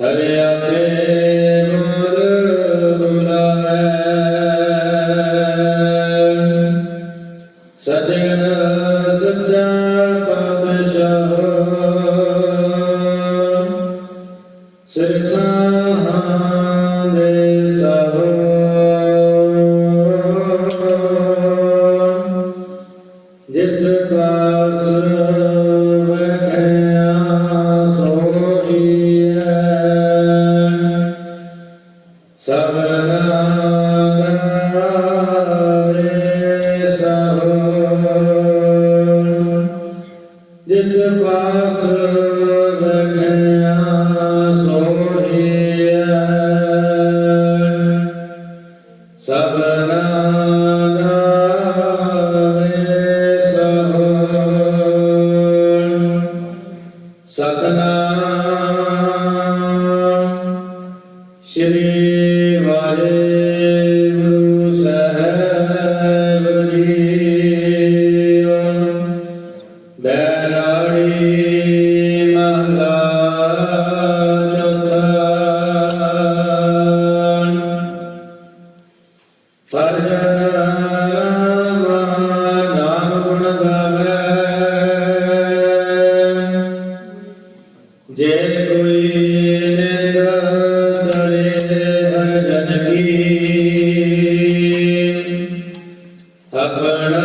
ਹਰਿ ਆਪੇ ਗੁਰ ਬੁਲਾਵੇ ਸਜਣ ਸੱਚਾ ਪਤ Samana ਜੈ ਕੋਈ ਨਿੰਦ ਕਰੇ ਹਰ ਜਨ ਕੀ ਆਪਣਾ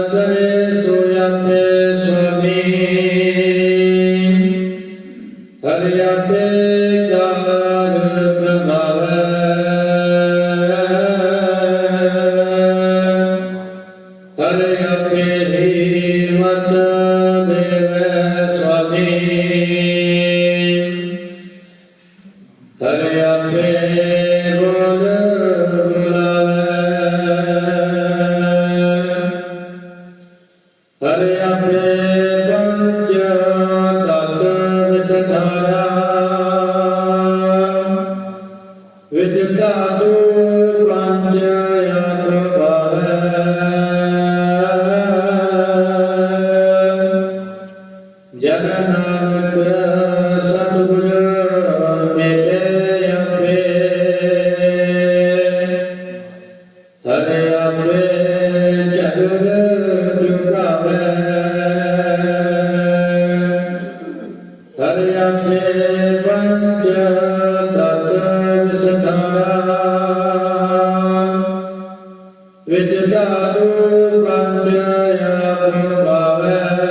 Hallelujah. ਚਾਰੂ ਪੰਜ ਆਪ ਪਾਵੇ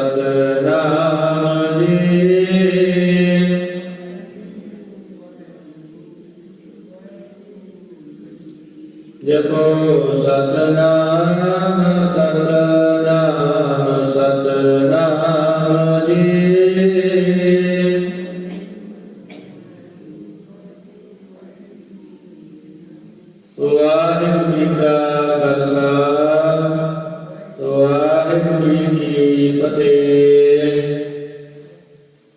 Uh, I didn't think, uh, that's, uh...